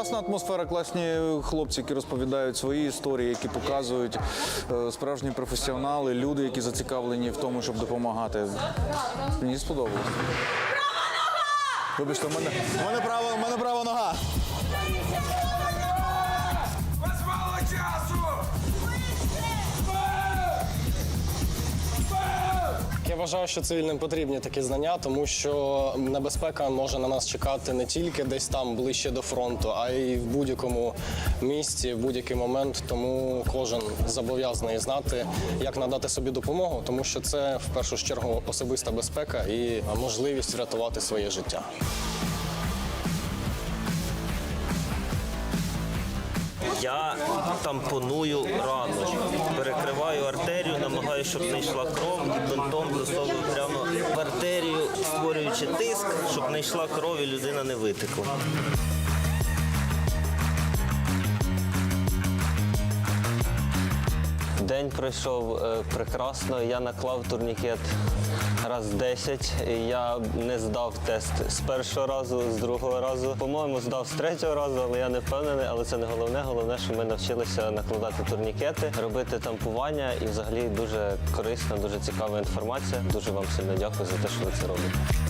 класна атмосфера, класні хлопці, які розповідають свої історії, які показують е, справжні професіонали, люди, які зацікавлені в тому, щоб допомагати. Мені сподобалось. Вибачте, у мене, мене права, мене права нога. Я вважаю, що цивільним потрібні такі знання, тому що небезпека може на нас чекати не тільки десь там ближче до фронту, а й в будь-якому місці, в будь-який момент. Тому кожен зобов'язаний знати, як надати собі допомогу, тому що це в першу чергу особиста безпека і можливість врятувати своє життя. Я тампоную артерію, щоб не йшла кров, бинтом засовую прямо в артерію, створюючи тиск, щоб не йшла кров і людина не витекла. День пройшов е, прекрасно. Я наклав турнікет раз 10. Я не здав тест з першого разу, з другого разу. По-моєму, здав з третього разу, але я не впевнений. Але це не головне. Головне, що ми навчилися накладати турнікети, робити тампування і взагалі дуже корисна, дуже цікава інформація. Дуже вам сильно дякую за те, що ви це робите.